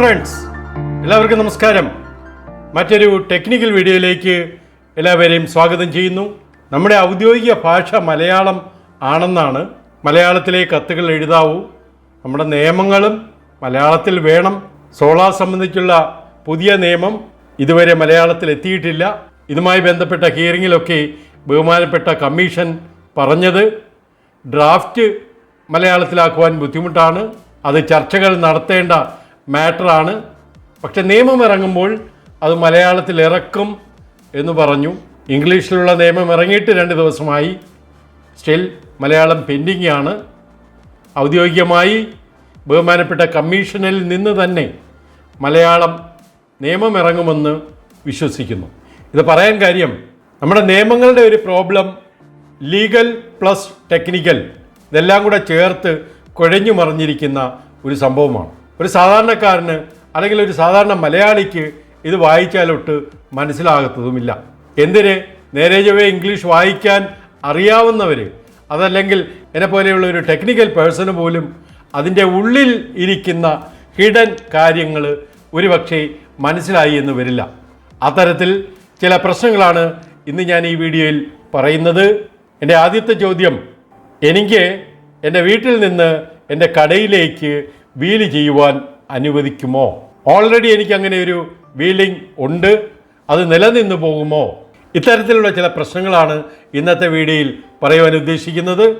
Friends എല്ലാവർക്കും നമസ്കാരം. മറ്റൊരു ടെക്നിക്കൽ വീഡിയോയിലേക്ക് എല്ലാവരെയും സ്വാഗതം ചെയ്യുന്നു. നമ്മുടെ ഔദ്യോഗിക ഭാഷ മലയാളം ആണെന്നാണ്. മലയാളത്തിലെ കത്തുകൾ എഴുതാവൂ. നമ്മുടെ നിയമങ്ങളും മലയാളത്തിൽ വേണം. സോളാർ സംബന്ധിച്ചുള്ള പുതിയ നിയമം ഇതുവരെ മലയാളത്തിൽ എത്തിയിട്ടില്ല. ഇതുമായി ബന്ധപ്പെട്ട ഹിയറിങ്ങിലൊക്കെ ബഹുമാനപ്പെട്ട കമ്മീഷൻ പറഞ്ഞത് ഡ്രാഫ്റ്റ് മലയാളത്തിലാക്കുവാൻ ബുദ്ധിമുട്ടാണ്. അത് ചർച്ചകൾ നടത്തേണ്ട മാറ്ററാണ്. പക്ഷെ നിയമം ഇറങ്ങുമ്പോൾ അത് മലയാളത്തിൽ ഇറക്കും എന്ന് പറഞ്ഞു. ഇംഗ്ലീഷിലുള്ള നിയമം ഇറങ്ങിയിട്ട് രണ്ട് ദിവസമായി. സ്റ്റിൽ മലയാളം പെൻഡിങ് ആണ് ഔദ്യോഗികമായി ബഹുമാനപ്പെട്ട കമ്മീഷനിൽ നിന്ന് തന്നെ മലയാളം നിയമം ഇറങ്ങുമെന്ന് വിശ്വസിക്കുന്നു. ഇത് പറയാൻ കാര്യം നമ്മുടെ നിയമങ്ങളുടെ ഒരു പ്രോബ്ലം ലീഗൽ പ്ലസ് ടെക്നിക്കൽ ഇതെല്ലാം കൂടെ ചേർത്ത് കുഴഞ്ഞു മറിഞ്ഞിരിക്കുന്ന ഒരു സംഭവമാണ്. ഒരു സാധാരണക്കാരന് അല്ലെങ്കിൽ ഒരു സാധാരണ മലയാളിക്ക് ഇത് വായിച്ചാലൊട്ട് മനസ്സിലാകത്തതുമില്ല. എന്തിന്? നേരെ ചൊവ്വേ ഇംഗ്ലീഷ് വായിക്കാൻ അറിയാവുന്നവർ അതല്ലെങ്കിൽ എന്നെ പോലെയുള്ള ഒരു ടെക്നിക്കൽ പേഴ്സണ് പോലും അതിന്റെ ഉള്ളിൽ ഇരിക്കുന്ന ഹിഡൻ കാര്യങ്ങൾ ഒരുപക്ഷെ മനസ്സിലായി എന്ന് വരില്ല. അത്തരത്തിൽ ചില പ്രശ്നങ്ങളാണ് ഇന്ന് ഞാൻ ഈ വീഡിയോയിൽ പറയുന്നത്. എന്റെ ആദ്യത്തെ ചോദ്യം എനിക്ക് എന്റെ വീട്ടിൽ നിന്ന് എന്റെ കടയിലേക്ക് വീൽ ചെയ്യുവാൻ അനുവദിക്കുമോ? ഓൾറെഡി എനിക്ക് അങ്ങനെ ഒരു വീലിംഗ് ഉണ്ട്. അത് നിലനിന്ന് പോകുമോ? ഇത്തരത്തിലുള്ള ചില പ്രശ്നങ്ങളാണ് ഇന്നത്തെ വീഡിയോയിൽ പറയുവാൻ ഉദ്ദേശിക്കുന്നത്.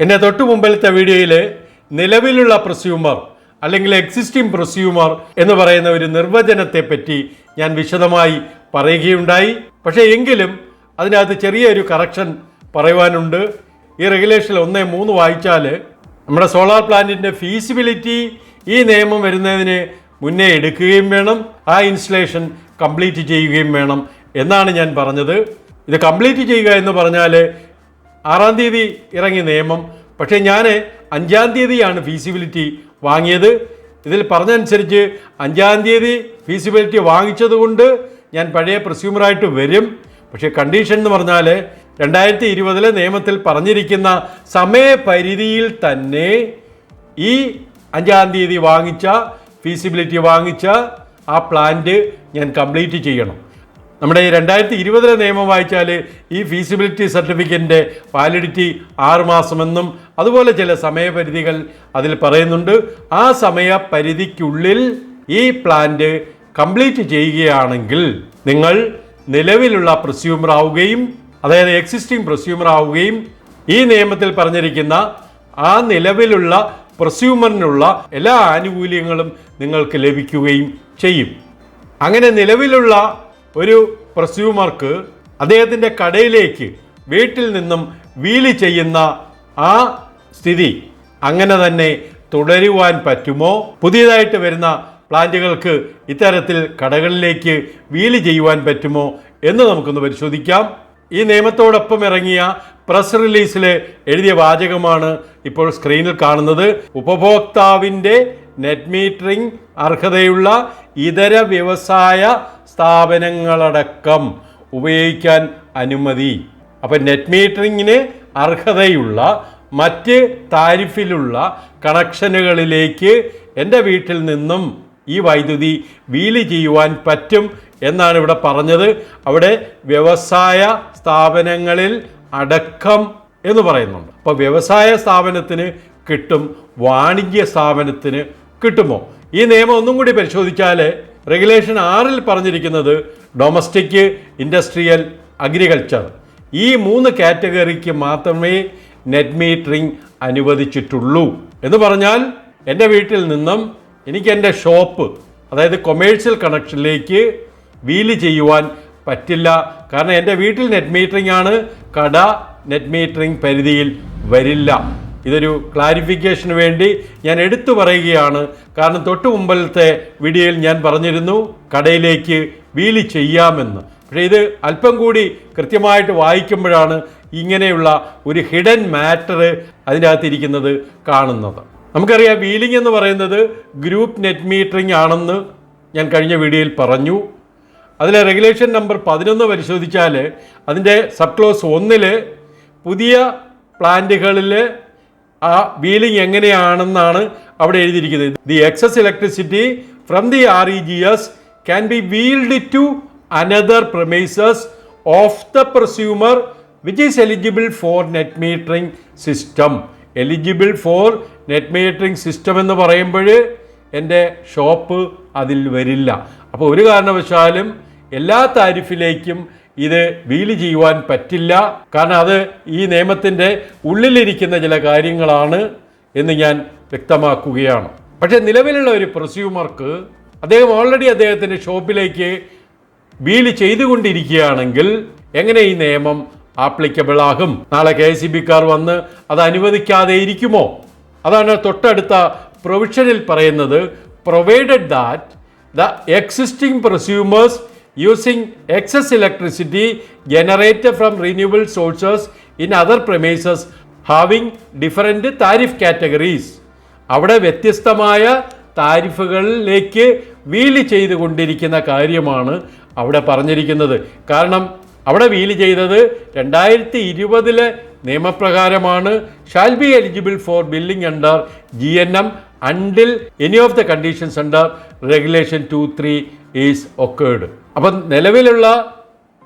എന്നെ തൊട്ടു മുമ്പിലത്തെ വീഡിയോയിൽ നിലവിലുള്ള പ്രസ്യൂമർ അല്ലെങ്കിൽ എക്സിസ്റ്റിംഗ് പ്രൊസ്യൂമർ എന്ന് പറയുന്ന ഒരു നിർവചനത്തെ പറ്റി ഞാൻ വിശദമായി പറയുകയുണ്ടായി. പക്ഷേ എങ്കിലും അതിനകത്ത് ചെറിയൊരു കറക്ഷൻ പറയുവാനുണ്ട്. ഈ റെഗുലേഷൻ ഒന്നേ മൂന്ന് വായിച്ചാൽ നമ്മുടെ സോളാർ പ്ലാന്റിന്റെ ഫീസിബിലിറ്റി ഈ നിയമം വരുന്നതിന് മുന്നേ എടുക്കുകയും വേണം ആ ഇൻസ്റ്റലേഷൻ കംപ്ലീറ്റ് ചെയ്യുകയും വേണം എന്നാണ് ഞാൻ പറഞ്ഞത്. ഇത് കംപ്ലീറ്റ് ചെയ്യുക എന്ന് പറഞ്ഞാൽ ആറാം തീയതി ഇറങ്ങിയ നിയമം. പക്ഷേ ഞാൻ അഞ്ചാം തീയതിയാണ് ഫീസിബിലിറ്റി വാങ്ങിയത്. ഇതിൽ പറഞ്ഞനുസരിച്ച് അഞ്ചാം തീയതി ഫീസിബിലിറ്റി വാങ്ങിച്ചതുകൊണ്ട് ഞാൻ പഴയ പ്രസ്യൂമറായിട്ട് വരും. പക്ഷേ കണ്ടീഷൻ എന്ന് പറഞ്ഞാൽ രണ്ടായിരത്തി ഇരുപതിലെ നിയമത്തിൽ പറഞ്ഞിരിക്കുന്ന സമയപരിധിയിൽ തന്നെ ഈ അഞ്ചാം തീയതി വാങ്ങിച്ച ഫീസിബിലിറ്റി വാങ്ങിച്ച ആ പ്ലാന്റ് ഞാൻ കംപ്ലീറ്റ് ചെയ്യണം. നമ്മുടെ ഈ രണ്ടായിരത്തി ഇരുപതിലെ നിയമം വായിച്ചാൽ ഈ ഫീസിബിലിറ്റി സർട്ടിഫിക്കറ്റിന്റെ വാലിഡിറ്റി ആറുമാസമെന്നും അതുപോലെ ചില സമയപരിധികൾ അതിൽ പറയുന്നുണ്ട്. ആ സമയപരിധിക്കുള്ളിൽ ഈ പ്ലാന്റ് കംപ്ലീറ്റ് ചെയ്യുകയാണെങ്കിൽ നിങ്ങൾ നിലവിലുള്ള പ്രസ്യൂമർ ആവുകയും അതായത് എക്സിസ്റ്റിംഗ് പ്രൊസ്യൂമർ ആവുകയും ഈ നിയമത്തിൽ പറഞ്ഞിരിക്കുന്ന ആ നിലവിലുള്ള പ്രൊസ്യൂമറിനുള്ള എല്ലാ ആനുകൂല്യങ്ങളും നിങ്ങൾക്ക് ലഭിക്കുകയും ചെയ്യും. അങ്ങനെ നിലവിലുള്ള ഒരു പ്രൊസ്യൂമർക്ക് അദ്ദേഹത്തിന്റെ കടയിലേക്ക് വീട്ടിൽ നിന്നും വീൽ ചെയ്യുന്ന ആ സ്ഥിതി അങ്ങനെ തന്നെ തുടരുവാൻ പറ്റുമോ? പുതിയതായിട്ട് വരുന്ന പ്ലാന്റുകൾക്ക് ഇത്തരത്തിൽ കടകളിലേക്ക് വീൽ ചെയ്യുവാൻ പറ്റുമോ എന്ന് നമുക്കൊന്ന് പരിശോധിക്കാം. ഈ നിയമത്തോടൊപ്പം ഇറങ്ങിയ പ്രസ് റിലീസിൽ എഴുതിയ വാചകമാണ് ഇപ്പോൾ സ്ക്രീനിൽ കാണുന്നത്. ഉപഭോക്താവിന്റെ നെറ്റ് മീറ്ററിംഗ് അർഹതയുള്ള ഇതര വ്യവസായ സ്ഥാപനങ്ങളടക്കം ഉപയോഗിക്കാൻ അനുമതി. അപ്പം നെറ്റ് മീറ്ററിങ്ങിന് അർഹതയുള്ള മറ്റ് താരിഫിലുള്ള കണക്ഷനുകളിലേക്ക് എന്റെ വീട്ടിൽ നിന്നും ഈ വൈദ്യുതി വീൽ ചെയ്യുവാൻ പറ്റും എന്നാണ് ഇവിടെ പറഞ്ഞത്. അവിടെ വ്യവസായ സ്ഥാപനങ്ങളിൽ അടക്കം എന്ന് പറയുന്നുണ്ട്. അപ്പോൾ വ്യവസായ സ്ഥാപനത്തിന് കിട്ടും വാണിജ്യ സ്ഥാപനത്തിന് കിട്ടുമോ? ഈ നിയമം ഒന്നും കൂടി പരിശോധിച്ചാൽ റെഗുലേഷൻ ആറിൽ പറഞ്ഞിരിക്കുന്നത് ഡൊമസ്റ്റിക് ഇൻഡസ്ട്രിയൽ അഗ്രികൾച്ചർ. ഈ മൂന്ന് കാറ്റഗറിക്ക് മാത്രമേ നെറ്റ് മീറ്ററിംഗ് അനുവദിച്ചിട്ടുള്ളൂ എന്ന് പറഞ്ഞാൽ എന്റെ വീട്ടിൽ നിന്നും എനിക്ക് എന്റെ ഷോപ്പ് അതായത് കൊമേഴ്ഷ്യൽ കണക്ഷനിലേക്ക് വീൽ ചെയ്യുവാൻ പറ്റില്ല. കാരണം എന്റെ വീട്ടിൽ നെറ്റ് മീറ്ററിംഗ് ആണ്. കട നെറ്റ് മീറ്ററിംഗ് പരിധിയിൽ വരില്ല. ഇതൊരു ക്ലാരിഫിക്കേഷന് വേണ്ടി ഞാൻ എടുത്തു പറയുകയാണ്. കാരണം തൊട്ട് മുമ്പിലത്തെ വീഡിയോയിൽ ഞാൻ പറഞ്ഞിരുന്നു കടയിലേക്ക് വീൽ ചെയ്യാമെന്ന്. പക്ഷേ ഇത് അല്പം കൂടി കൃത്യമായിട്ട് വായിക്കുമ്പോഴാണ് ഇങ്ങനെയുള്ള ഒരു ഹിഡൻ മാറ്റർ അതിനകത്തിരിക്കുന്നത് കാണുന്നത്. നമുക്കറിയാം വീലിംഗ് എന്ന് പറയുന്നത് ഗ്രൂപ്പ് നെറ്റ് മീറ്ററിംഗ് ആണെന്ന് ഞാൻ കഴിഞ്ഞ വീഡിയോയിൽ പറഞ്ഞു. അതിലെ റെഗുലേഷൻ നമ്പർ പതിനൊന്ന് പരിശോധിച്ചാൽ അതിന്റെ സബ് ക്ലോസ് ഒന്നിൽ പുതിയ പ്ലാന്റുകളിൽ ആ വീലിംഗ് എങ്ങനെയാണെന്നാണ് അവിടെ എഴുതിയിരിക്കുന്നത്. The excess electricity from the R E G S can be wheeled to another premises of the prosumer which is eligible for net metering system eligible for net metering system എന്ന് പറയുമ്പോൾ എന്റെ shop അതിൽ വരില്ല. അപ്പോൾ ഒരു കാരണവശാലും എല്ലാ താരിഫിലേക്കും ഇത് വീൽ ചെയ്യുവാൻ പറ്റില്ല. കാരണം അത് ഈ നിയമത്തിന്റെ ഉള്ളിലിരിക്കുന്ന ചില കാര്യങ്ങളാണ് എന്ന് ഞാൻ വ്യക്തമാക്കുകയാണ്. പക്ഷേ നിലവിലുള്ള ഒരു പ്രൊസ്യൂമർക്ക് അദ്ദേഹം ഓൾറെഡി അദ്ദേഹത്തിന്റെ ഷോപ്പിലേക്ക് വീൽ ചെയ്തുകൊണ്ടിരിക്കുകയാണെങ്കിൽ എങ്ങനെ ഈ നിയമം ആപ്ലിക്കബിൾ ആകും നാളെ കെ സി ബിക്കാർ വന്ന് അത് അനുവദിക്കാതെ ഇരിക്കുമോ? അതാണ് തൊട്ടടുത്ത പ്രൊവിഷനിൽ പറയുന്നത് provided that the existing prosumers using excess electricity generated from renewal sources in other premises having different tariff categories അവിടെ വ്യത്യസ്തമായ താരിഫുകളിലേക്ക് വീൽ ചെയ്തുകൊണ്ടിരിക്കുന്ന കാര്യമാണ് അവിടെ പറഞ്ഞിരിക്കുന്നത്. കാരണം അവിടെ വീൽ ചെയ്തത് രണ്ടായിരത്തി ഇരുപതിലെ നിയമപ്രകാരമാണ്. Shall be eligible for billing under G N M until any of the conditions under regulation two three is okayed അപ്പം നിലവിലുള്ള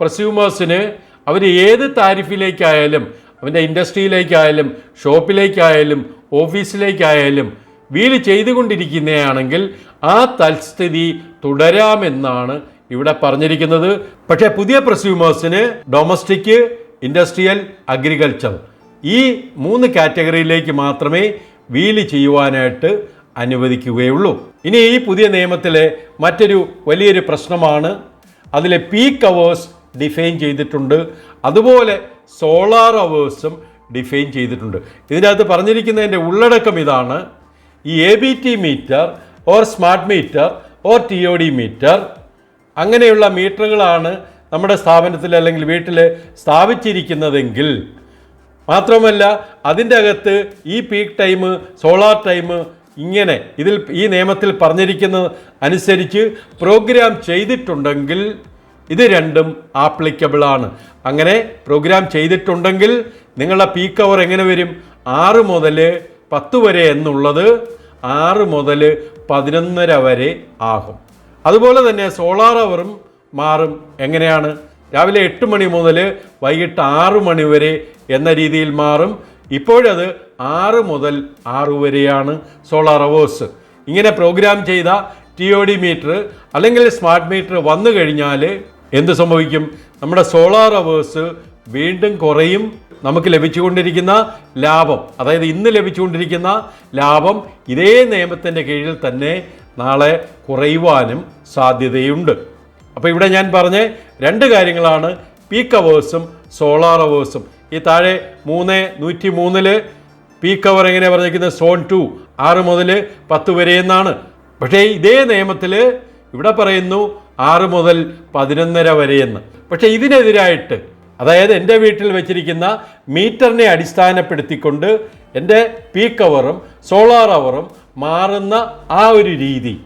പ്രസ്യൂമേഴ്സിന് അവർ ഏത് താരിഫിലേക്കായാലും അവന്റെ ഇൻഡസ്ട്രിയിലേക്കായാലും ഷോപ്പിലേക്കായാലും ഓഫീസിലേക്കായാലും വീൽ ചെയ്തുകൊണ്ടിരിക്കുന്നതാണെങ്കിൽ ആ തൽസ്ഥിതി തുടരാമെന്നാണ് ഇവിടെ പറഞ്ഞിരിക്കുന്നത് പക്ഷേ പുതിയ പ്രസ്യൂമേഴ്സിന് ഡൊമസ്റ്റിക് ഇൻഡസ്ട്രിയൽ അഗ്രികൾച്ചർ ഈ മൂന്ന് കാറ്റഗറിയിലേക്ക് മാത്രമേ വീൽ ചെയ്യുവാനായിട്ട് അനുവദിക്കുകയുള്ളൂ. ഇനി ഈ പുതിയ നിയമത്തിലെ മറ്റൊരു വലിയൊരു പ്രശ്നമാണ്. അതിലെ പീക്ക് അവേഴ്സ് ഡിഫൈൻ ചെയ്തിട്ടുണ്ട്. അതുപോലെ സോളാർ അവേഴ്സും ഡിഫൈൻ ചെയ്തിട്ടുണ്ട്. ഇതിനകത്ത് പറഞ്ഞിരിക്കുന്നതിന്റെ ഉള്ളടക്കം ഇതാണ്. ഈ A B T meter or smart meter or T O D meter അങ്ങനെയുള്ള മീറ്ററുകളാണ് നമ്മുടെ സ്ഥാപനത്തിൽ അല്ലെങ്കിൽ വീട്ടിൽ സ്ഥാപിച്ചിരിക്കുന്നതെങ്കിൽ മാത്രമല്ല അതിന്റെ അകത്ത് ഈ പീക്ക് ടൈം സോളാർ ടൈം ഇങ്ങനെ ഇതിൽ ഈ നിയമത്തിൽ പറഞ്ഞിരിക്കുന്ന അനുസരിച്ച് പ്രോഗ്രാം ചെയ്തിട്ടുണ്ടെങ്കിൽ ഇത് രണ്ടും ആപ്ലിക്കബിൾ ആണ്. അങ്ങനെ പ്രോഗ്രാം ചെയ്തിട്ടുണ്ടെങ്കിൽ നിങ്ങളുടെ പീക്ക് അവർ എങ്ങനെ വരും? ആറ് മുതൽ പത്ത് വരെ എന്നുള്ളത് ആറ് മുതൽ പതിനൊന്നര വരെ ആകും. അതുപോലെ തന്നെ സോളാർ അവറും മാറും. എങ്ങനെയാണ്? രാവിലെ എട്ട് മണി മുതൽ വൈകിട്ട് ആറ് മണി വരെ എന്ന രീതിയിൽ മാറും. ഇപ്പോഴത് ആറ് മുതൽ ആറ് വരെയാണ് സോളാർ അവേഴ്സ് ഇങ്ങനെ പ്രോഗ്രാം ചെയ്ത ടി ഒ ഡി മീറ്റർ അല്ലെങ്കിൽ സ്മാർട്ട് മീറ്റർ വന്നു കഴിഞ്ഞാൽ എന്ത് സംഭവിക്കും? നമ്മുടെ സോളാർ അവേഴ്സ് വീണ്ടും കുറയും. നമുക്ക് ലഭിച്ചുകൊണ്ടിരിക്കുന്ന ലാഭം അതായത് ഇന്ന് ലഭിച്ചുകൊണ്ടിരിക്കുന്ന ലാഭം ഇതേ നിയമത്തിന്റെ കീഴിൽ തന്നെ നാളെ കുറയുവാനും സാധ്യതയുണ്ട്. അപ്പോൾ ഇവിടെ ഞാൻ പറഞ്ഞ രണ്ട് കാര്യങ്ങളാണ് പീക്ക് അവേഴ്സും സോളാർ അവേഴ്സും ഈ താഴെ മൂന്ന് നൂറ്റി മൂന്നിൽ പീക്ക് അവർ എങ്ങനെ പറഞ്ഞിരിക്കുന്നത്? സോൺ ടു ആറ് മുതൽ പത്ത് വരെ എന്നാണ്. പക്ഷേ ഇതേ നിയമത്തിൽ ഇവിടെ പറയുന്നു ആറ് മുതൽ പതിനൊന്നര വരെ എന്ന്. പക്ഷേ ഇതിനെതിരായിട്ട് അതായത് എന്റെ വീട്ടിൽ വെച്ചിരിക്കുന്ന മീറ്ററിനെ അടിസ്ഥാനപ്പെടുത്തിക്കൊണ്ട് എന്റെ പീക്ക് അവറും സോളാർ അവറും മാറുന്ന ആ ഒരു രീതി.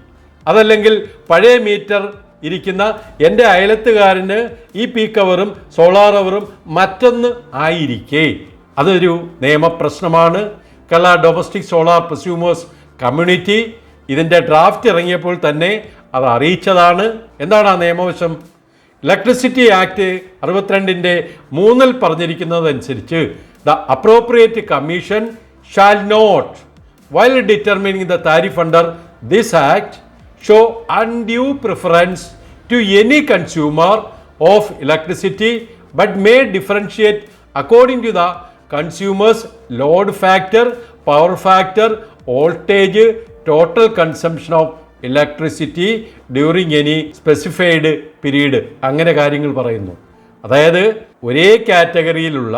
അതല്ലെങ്കിൽ പഴയ മീറ്റർ ഇരിക്കുന്ന എന്റെ അയലത്തുകാരന് ഈ പീ കവറും സോളാർ അവറും മറ്റൊന്ന് ആയിരിക്കേ. അതൊരു നിയമപ്രശ്നമാണ്. Kerala domestic solar prosumers community ഇതിന്റെ ഡ്രാഫ്റ്റ് ഇറങ്ങിയപ്പോൾ തന്നെ അത് അറിയിച്ചതാണ്. എന്താണ് ആ നിയമവശം? ഇലക്ട്രിസിറ്റി ആക്ട് അറുപത്തിരണ്ടിന്റെ മൂന്നിൽ പറഞ്ഞിരിക്കുന്നതനുസരിച്ച് the appropriate commission shall not while determining the tariff under this act show undue preference to any consumer of electricity but may differentiate according to the consumer's load factor power factor voltage total consumption of electricity during any specified period അങ്ങനെ കാര്യങ്ങൾ പറയുന്നു അതായത് ഒരേ കാറ്റഗറിയിലുള്ള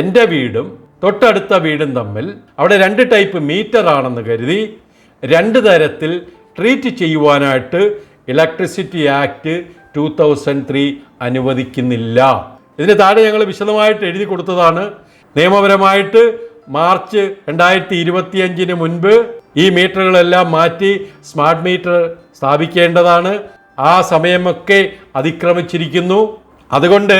എന്റെ വീടും തൊട്ടടുത്ത വീടും തമ്മിൽ അവിടെ രണ്ട് ടൈപ്പ് മീറ്റർ ആണെന്ന് കരുതി രണ്ട് തരത്തിൽ ട്രീറ്റ് ചെയ്യുവാനായിട്ട് electricity act two thousand three അനുവദിക്കുന്നില്ല. ഇതിന് താഴെ ഞങ്ങൾ വിശദമായിട്ട് എഴുതി കൊടുത്തതാണ്. നിയമപരമായിട്ട് മാർച്ച് രണ്ടായിരത്തി ഇരുപത്തിയഞ്ചിന് മുൻപ് ഈ മീറ്ററുകളെല്ലാം മാറ്റി സ്മാർട്ട് മീറ്റർ സ്ഥാപിക്കേണ്ടതാണ്. ആ സമയമൊക്കെ അതിക്രമിച്ചിരിക്കുന്നു. അതുകൊണ്ട്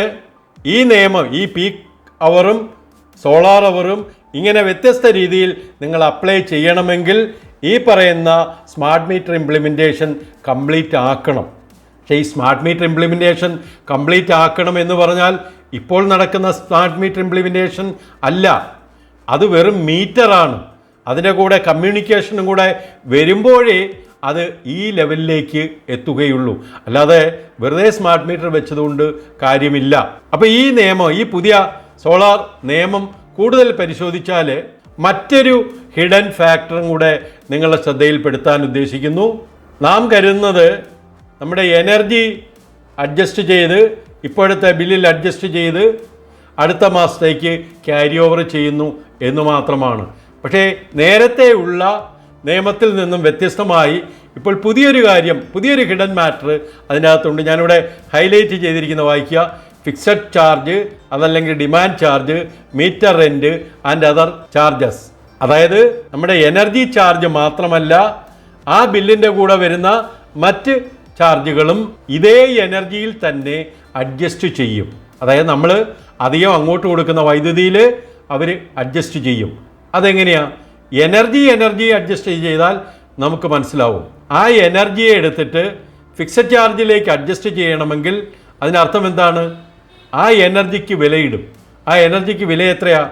ഈ നിയമം ഈ പീക്ക് അവറും സോളാർ അവറും ഇങ്ങനെ വ്യത്യസ്ത രീതിയിൽ നിങ്ങൾ അപ്ലൈ ചെയ്യണമെങ്കിൽ ഈ പറയുന്ന സ്മാർട്ട് മീറ്റർ ഇംപ്ലിമെന്റേഷൻ കംപ്ലീറ്റ് ആക്കണം. പക്ഷേ ഈ സ്മാർട്ട് മീറ്റർ ഇംപ്ലിമെന്റേഷൻ കംപ്ലീറ്റ് ആക്കണം എന്ന് പറഞ്ഞാൽ ഇപ്പോൾ നടക്കുന്ന സ്മാർട്ട് മീറ്റർ ഇംപ്ലിമെന്റേഷൻ അല്ല. അത് വെറും മീറ്ററാണ് അതിന്റെ കൂടെ കമ്മ്യൂണിക്കേഷനും കൂടെ വരുമ്പോഴേ അത് ഈ ലെവലിലേക്ക് എത്തുകയുള്ളൂ. അല്ലാതെ വെറുതെ സ്മാർട്ട് മീറ്റർ വെച്ചതുകൊണ്ട് കാര്യമില്ല. അപ്പോൾ ഈ നിയമം ഈ പുതിയ സോളാർ നിയമം കൂടുതൽ പരിശോധിച്ചാൽ മറ്റൊരു ഹിഡൻ ഫാക്ടറും കൂടെ നിങ്ങളുടെ ശ്രദ്ധയിൽപ്പെടുത്താൻ ഉദ്ദേശിക്കുന്നു. നാം കരുതുന്നത് നമ്മുടെ എനർജി അഡ്ജസ്റ്റ് ചെയ്ത് ഇപ്പോഴത്തെ ബില്ലിൽ അഡ്ജസ്റ്റ് ചെയ്ത് അടുത്ത മാസത്തേക്ക് ക്യാരി ഓവർ ചെയ്യുന്നു എന്ന് മാത്രമാണ്. പക്ഷേ നേരത്തെ ഉള്ള നിയമത്തിൽ നിന്നും വ്യത്യസ്തമായി ഇപ്പോൾ പുതിയൊരു കാര്യം പുതിയൊരു ഹിഡൻ മാറ്റർ അതിനകത്തുണ്ട്. ഞാനിവിടെ ഹൈലൈറ്റ് ചെയ്തിരിക്കുന്ന വായിക്കുക. ഫിക്സഡ് ചാർജ് അതല്ലെങ്കിൽ demand charge meter rent and other charges അതായത് നമ്മുടെ എനർജി ചാർജ് മാത്രമല്ല ആ ബില്ലിന്റെ കൂടെ വരുന്ന മറ്റ് ചാർജുകളും ഇതേ എനർജിയിൽ തന്നെ അഡ്ജസ്റ്റ് ചെയ്യും. അതായത് നമ്മൾ അധികം അങ്ങോട്ട് കൊടുക്കുന്ന വൈദ്യുതിയിൽ അവർ അഡ്ജസ്റ്റ് ചെയ്യും. അതെങ്ങനെയാണ് എനർജി എനർജി അഡ്ജസ്റ്റ് ചെയ്താൽ നമുക്ക് മനസ്സിലാവും. ആ എനർജിയെ എടുത്തിട്ട് ഫിക്സഡ് ചാർജിലേക്ക് അഡ്ജസ്റ്റ് ചെയ്യണമെങ്കിൽ അതിനർത്ഥം എന്താണ്? ആ എനർജിക്ക് വിലയിടും. ആ എനർജിക്ക് വില എത്രയാ?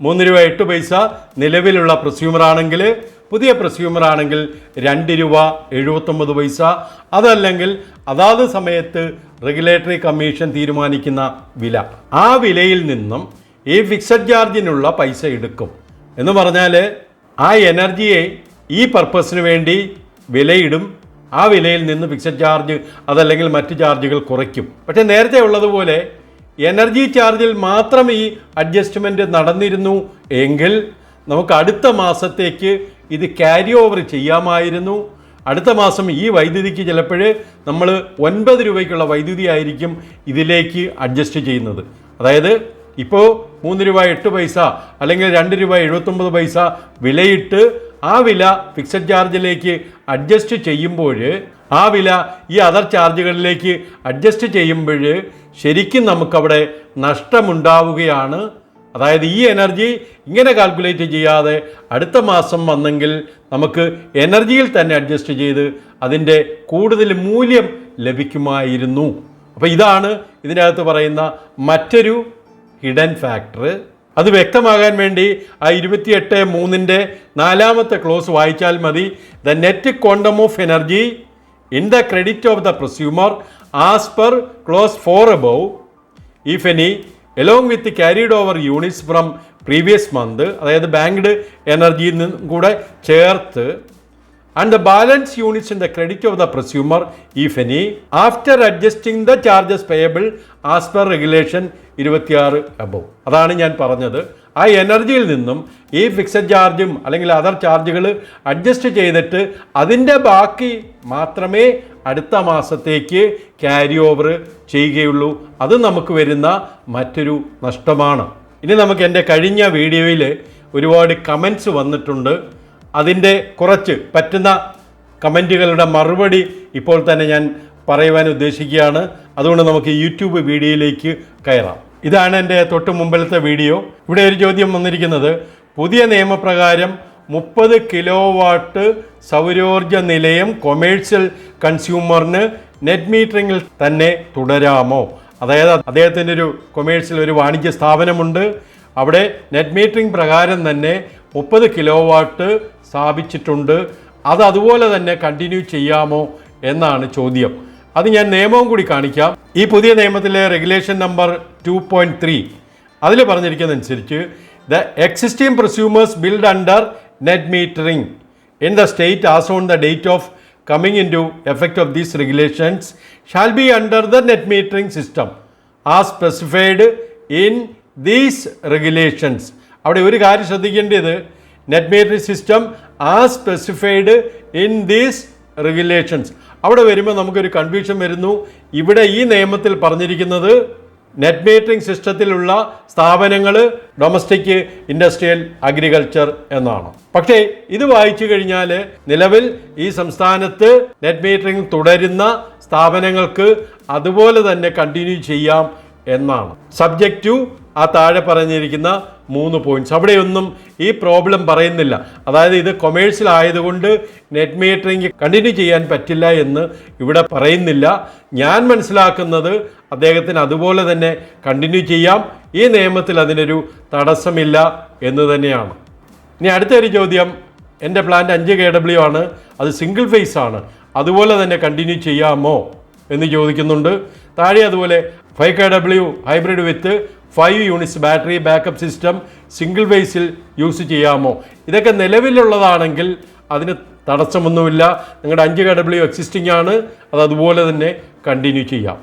മൂന്ന് രൂപ എട്ട് പൈസ. നിലവിലുള്ള പ്രസ്യൂമർ ആണെങ്കിൽ പുതിയ പ്രസ്യൂമർ ആണെങ്കിൽ രണ്ട് രൂപ എഴുപത്തൊമ്പത് പൈസ. അതല്ലെങ്കിൽ അതാത് സമയത്ത് റെഗുലേറ്ററി കമ്മീഷൻ തീരുമാനിക്കുന്ന വില. ആ വിലയിൽ നിന്നും ഈ ഫിക്സഡ് ചാർജിനുള്ള പൈസ എടുക്കും. എന്ന് പറഞ്ഞാൽ ആ എനർജിയെ ഈ പർപ്പസിന് വേണ്ടി വിലയിടും. ആ വിലയിൽ നിന്ന് ഫിക്സഡ് ചാർജ് അതല്ലെങ്കിൽ മറ്റ് ചാർജുകൾ കുറയ്ക്കും. പക്ഷേ നേരത്തെ ഉള്ളതുപോലെ എനർജി ചാർജിൽ മാത്രം ഈ അഡ്ജസ്റ്റ്മെന്റ് നടന്നിരുന്നു എങ്കിൽ നമുക്ക് അടുത്ത മാസത്തേക്ക് ഇത് ക്യാരി ഓവർ ചെയ്യാമായിരുന്നു. അടുത്ത മാസം ഈ വൈദ്യുതിക്ക് ചിലപ്പോൾ നമ്മൾ ഒൻപത് രൂപയ്ക്കുള്ള വൈദ്യുതി ആയിരിക്കും ഇതിലേക്ക് അഡ്ജസ്റ്റ് ചെയ്യുന്നത്. അതായത് ഇപ്പോൾ മൂന്ന് രൂപ എട്ട് പൈസ അല്ലെങ്കിൽ രണ്ട് രൂപ എഴുപത്തൊമ്പത് പൈസ വിലയിട്ട് ആ വില ഫിക്സഡ് ചാർജിലേക്ക് അഡ്ജസ്റ്റ് ചെയ്യുമ്പോൾ ആ വില ഈ അതർ ചാർജുകളിലേക്ക് അഡ്ജസ്റ്റ് ചെയ്യുമ്പോൾ ശരിക്കും നമുക്കവിടെ നഷ്ടമുണ്ടാവുകയാണ്. അതായത് ഈ എനർജി ഇങ്ങനെ കാൽക്കുലേറ്റ് ചെയ്യാതെ അടുത്ത മാസം വന്നെങ്കിൽ നമുക്ക് എനർജിയിൽ തന്നെ അഡ്ജസ്റ്റ് ചെയ്ത് അതിന്റെ കൂടുതൽ മൂല്യം ലഭിക്കുമായിരുന്നു. അപ്പോൾ ഇതാണ് ഇതിനകത്ത് പറയുന്ന മറ്റൊരു ഹിഡൻ ഫാക്ടർ അത് വ്യക്തമാകാൻ വേണ്ടി ആ ഇരുപത്തിയെട്ട് മൂന്നിന്റെ നാലാമത്തെ ക്ലോസ് വായിച്ചാൽ മതി. The net quantum of energy in the credit of the prosumer as per clause four above if any along with carried over units from previous month അതായത് ബാങ്ക്ഡ് എനർജിയിൽ നിന്നും കൂടെ ചേർത്ത് and the balance units in the credit of the prosumer if any after adjusting the charges payable as per regulation ഇരുപത്തിയാറ് above അതാണ് ഞാൻ പറഞ്ഞത്. ആ എനർജിയിൽ നിന്നും ഈ ഫിക്സഡ് ചാർജും അല്ലെങ്കിൽ അതർ ചാർജുകൾ അഡ്ജസ്റ്റ് ചെയ്തിട്ട് അതിന്റെ ബാക്കി മാത്രമേ അടുത്ത മാസത്തേക്ക് ക്യാരി ഓവർ ചെയ്യുകയുള്ളൂ. അത് നമുക്ക് വരുന്ന മറ്റൊരു നഷ്ടമാണ്. ഇനി നമുക്ക് എന്റെ കഴിഞ്ഞ വീഡിയോയിൽ ഒരുപാട് കമൻസ് വന്നിട്ടുണ്ട്. അതിന്റെ കുറച്ച് പറ്റുന്ന കമന്റുകളുടെ മറുപടി ഇപ്പോൾ തന്നെ ഞാൻ പറയുവാൻ ഉദ്ദേശിക്കുകയാണ്. അതുകൊണ്ട് നമുക്ക് യൂട്യൂബ് വീഡിയോയിലേക്ക് കയറാം. ഇതാണ് എന്റെ തൊട്ട് മുമ്പിലത്തെ വീഡിയോ. ഇവിടെ ഒരു ചോദ്യം വന്നിരിക്കുന്നത് പുതിയ നിയമപ്രകാരം മുപ്പത് കിലോ വാട്ട് സൗരോർജ നിലയം കൊമേഴ്സ്യൽ കൺസ്യൂമറിന് നെറ്റ് മീറ്ററിങ്ങിൽ തന്നെ തുടരാമോ? അതായത് അദ്ദേഹത്തിന്റെ ഒരു കൊമേഴ്സ്യൽ ഒരു വാണിജ്യ സ്ഥാപനമുണ്ട്. അവിടെ നെറ്റ് മീറ്ററിംഗ് പ്രകാരം തന്നെ മുപ്പത് കിലോ വാട്ട് സ്ഥാപിച്ചിട്ടുണ്ട്. അത് അതുപോലെ തന്നെ കണ്ടിന്യൂ ചെയ്യാമോ എന്നാണ് ചോദ്യം. അത് ഞാൻ നിയമവും കൂടി കാണിക്കാം. ഈ പുതിയ നിയമത്തിലെ regulation number two point three അതിൽ പറഞ്ഞിരിക്കുന്നതനുസരിച്ച് the existing prosumers billed under net metering in the state as on the date of coming into effect of these regulations shall be under the net metering system as specified in these regulations അവിടെ ഒരു കാര്യം ശ്രദ്ധിക്കേണ്ടത് net metering system as specified in these regulations അവിടെ വരുമ്പോൾ നമുക്കൊരു confusion വരുന്നു. ഇവിടെ ഈ നിയമത്തിൽ പറഞ്ഞിരിക്കുന്നത് നെറ്റ് മീറ്ററിംഗ് സിസ്റ്റത്തിലുള്ള സ്ഥാപനങ്ങൾ ഡൊമസ്റ്റിക് ഇൻഡസ്ട്രിയൽ അഗ്രികൾച്ചർ എന്നാണ്. പക്ഷേ ഇത് വായിച്ചു കഴിഞ്ഞാൽ നിലവിൽ ഈ സംസ്ഥാനത്ത് നെറ്റ് മീറ്ററിംഗ് തുടരുന്ന സ്ഥാപനങ്ങൾക്ക് അതുപോലെ തന്നെ കണ്ടിന്യൂ ചെയ്യാം എന്നാണ്. സബ്ജക്റ്റ് ടു ആ താഴെ പറഞ്ഞിരിക്കുന്ന മൂന്ന് പോയിന്റ്സ് അവിടെയൊന്നും ഈ പ്രോബ്ലം പറയുന്നില്ല. അതായത് ഇത് കൊമേഴ്സ്യൽ ആയതുകൊണ്ട് നെറ്റ് മീറ്ററിംഗ് കണ്ടിന്യൂ ചെയ്യാൻ പറ്റില്ല എന്ന് ഇവിടെ പറയുന്നില്ല. ഞാൻ മനസ്സിലാക്കുന്നത് അദ്ദേഹത്തിന് അതുപോലെ തന്നെ കണ്ടിന്യൂ ചെയ്യാം. ഈ നിയമത്തിൽ അതിനൊരു തടസ്സമില്ല എന്ന് തന്നെയാണ്. ഇനി അടുത്തൊരു ചോദ്യം. എന്റെ പ്ലാന്റ് അഞ്ച് കെ ഡബ്ല്യു ആണ്. അത് സിംഗിൾ ഫേസ് ആണ്. അതുപോലെ തന്നെ കണ്ടിന്യൂ ചെയ്യാമോ എന്ന് ചോദിക്കുന്നുണ്ട്. താഴെ അതുപോലെ five K W hybrid with five units battery backup system single ഫേസിൽ യൂസ് ചെയ്യാമോ? ഇതൊക്കെ നിലവിലുള്ളതാണെങ്കിൽ അതിന് തടസ്സമൊന്നുമില്ല. നിങ്ങളുടെ അഞ്ച് കെ ഡബ്ല്യു എക്സിസ്റ്റിംഗ് ആണ്. അത് അതുപോലെ തന്നെ കണ്ടിന്യൂ ചെയ്യാം.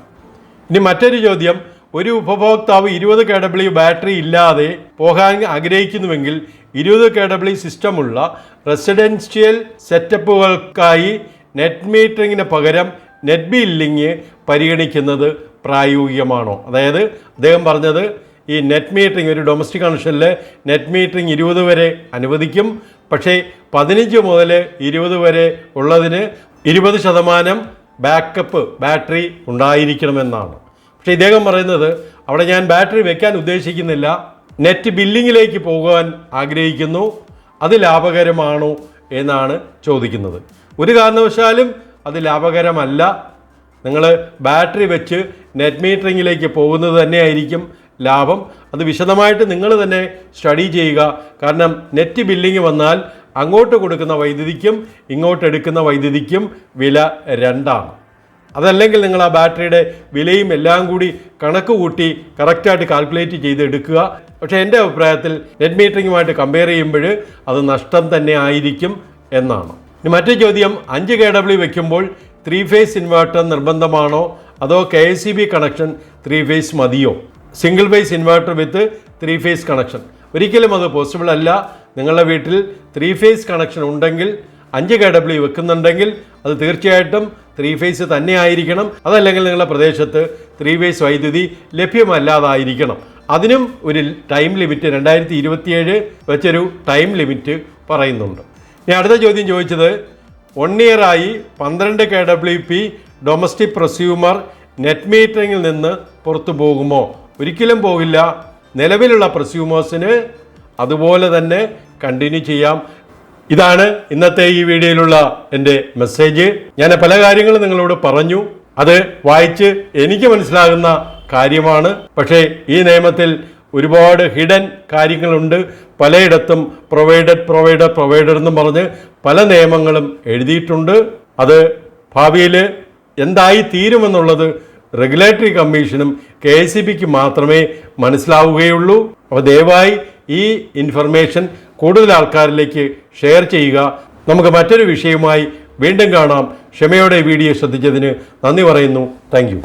ഇനി മറ്റൊരു ചോദ്യം. ഒരു ഉപഭോക്താവ് ഇരുപത് കെ ഡബ്ല്യു ബാറ്ററി ഇല്ലാതെ പോകാൻ ആഗ്രഹിക്കുന്നുവെങ്കിൽ ഇരുപത് കെ ഡബ്ല്യു സിസ്റ്റമുള്ള റെസിഡൻഷ്യൽ സെറ്റപ്പുകൾക്കായി നെറ്റ് മീറ്ററിങ്ങിന് പകരം നെറ്റ് ബില്ലിങ് പരിഗണിക്കുന്നത് പ്രായോഗികമാണോ? അതായത് അദ്ദേഹം പറഞ്ഞത് ഈ നെറ്റ് മീറ്ററിംഗ് ഒരു ഡൊമസ്റ്റിക് കണക്ഷനിൽ നെറ്റ് മീറ്ററിംഗ് ഇരുപത് വരെ അനുവദിക്കും. പക്ഷേ പതിനഞ്ച് മുതൽ ഇരുപത് വരെ ഉള്ളതിന് ഇരുപത് ശതമാനം ബാക്കപ്പ് ബാറ്ററി ഉണ്ടായിരിക്കണമെന്നാണ്. പക്ഷേ ഇദ്ദേഹം പറയുന്നത് അവിടെ ഞാൻ ബാറ്ററി വെക്കാൻ ഉദ്ദേശിക്കുന്നില്ല. നെറ്റ് ബില്ലിങ്ങിലേക്ക് പോകാൻ ആഗ്രഹിക്കുന്നു. അത് ലാഭകരമാണോ എന്നാണ് ചോദിക്കുന്നത്. ഒരു കാരണവശാലും അത് ലാഭകരമല്ല. നിങ്ങൾ ബാറ്ററി വെച്ച് നെറ്റ് മീറ്ററിങ്ങിലേക്ക് പോകുന്നത് തന്നെയായിരിക്കും ലാഭം. അത് വിശദമായിട്ട് നിങ്ങൾ തന്നെ സ്റ്റഡി ചെയ്യുക. കാരണം നെറ്റ് ബില്ലിങ് വന്നാൽ അങ്ങോട്ട് കൊടുക്കുന്ന വൈദ്യുതിക്കും ഇങ്ങോട്ട് എടുക്കുന്ന വൈദ്യുതിക്കും വില രണ്ടാണ്. അതല്ലെങ്കിൽ നിങ്ങൾ ആ ബാറ്ററിയുടെ വിലയും എല്ലാം കൂടി കണക്ക് കൂട്ടി കറക്റ്റായിട്ട് കാൽക്കുലേറ്റ് ചെയ്ത് എടുക്കുക. പക്ഷേ എന്റെ അഭിപ്രായത്തിൽ നെറ്റ് മീറ്ററിങ്ങുമായിട്ട് കമ്പയർ ചെയ്യുമ്പോൾ അത് നഷ്ടം തന്നെ ആയിരിക്കും എന്നാണ്. ഇനി മറ്റു ചോദ്യം അഞ്ച് കെ ഡബ്ല്യു വെക്കുമ്പോൾ ത്രീ ഫേസ് ഇൻവേർട്ടർ നിർബന്ധമാണോ? അതോ K S C B connection three phase മതിയോ? Single phase inverter with three phase connection ഒരിക്കലും അത് പോസിബിൾ അല്ല. നിങ്ങളുടെ വീട്ടിൽ ത്രീ ഫേസ് കണക്ഷൻ ഉണ്ടെങ്കിൽ അഞ്ച് കെ ഡബ്ല്യു വെക്കുന്നുണ്ടെങ്കിൽ അത് തീർച്ചയായിട്ടും ത്രീ ഫേസ് തന്നെ ആയിരിക്കണം. അതല്ലെങ്കിൽ നിങ്ങളുടെ പ്രദേശത്ത് ത്രീ ഫേസ് വൈദ്യുതി ലഭ്യമല്ലാതായിരിക്കണം. അതിനും ഒരു ടൈം ലിമിറ്റ് രണ്ടായിരത്തി ഇരുപത്തിയേഴ് വെച്ചൊരു ടൈം ലിമിറ്റ് പറയുന്നുണ്ട്. ഇനി അടുത്ത ചോദ്യം ചോദിച്ചത് വൺ ഇയറായി പന്ത്രണ്ട് K W P domestic prosumer net മീറ്ററിങ്ങിൽ നിന്ന് പുറത്തു പോകുമോ? ഒരിക്കലും പോകില്ല നിലവിലുള്ള പ്രൊസ്യൂമേഴ്സിന് അതുപോലെ തന്നെ കണ്ടിന്യൂ ചെയ്യാം. ഇതാണ് ഇന്നത്തെ ഈ വീഡിയോയിലുള്ള എന്റെ മെസ്സേജ് ഞാൻ പല കാര്യങ്ങളും നിങ്ങളോട് പറഞ്ഞു. അത് വായിച്ച് എനിക്ക് മനസ്സിലാകുന്ന കാര്യമാണ്. പക്ഷേ ഈ നിയമത്തിൽ ഒരുപാട് ഹിഡൻ കാര്യങ്ങളുണ്ട്. പലയിടത്തും പ്രൊവൈഡഡ് പ്രൊവൈഡർ പ്രൊവൈഡർ എന്ന് പറഞ്ഞ് പല നിയമങ്ങളും എഴുതിയിട്ടുണ്ട്. അത് ഭാവിയിൽ എന്തായി തീരുമെന്നുള്ളത് റെഗുലേറ്ററി കമ്മീഷനും കെ എസ് സി ബിക്ക് മാത്രമേ മനസ്സിലാവുകയുള്ളൂ. അപ്പോൾ ദയവായി ഈ ഇൻഫർമേഷൻ കൂടുതൽ ആൾക്കാരിലേക്ക് ഷെയർ ചെയ്യുക. നമുക്ക് മറ്റൊരു വിഷയവുമായി വീണ്ടും കാണാം. ക്ഷമയോടെ വീഡിയോ ശ്രദ്ധിച്ചതിന് നന്ദി പറയുന്നു. താങ്ക്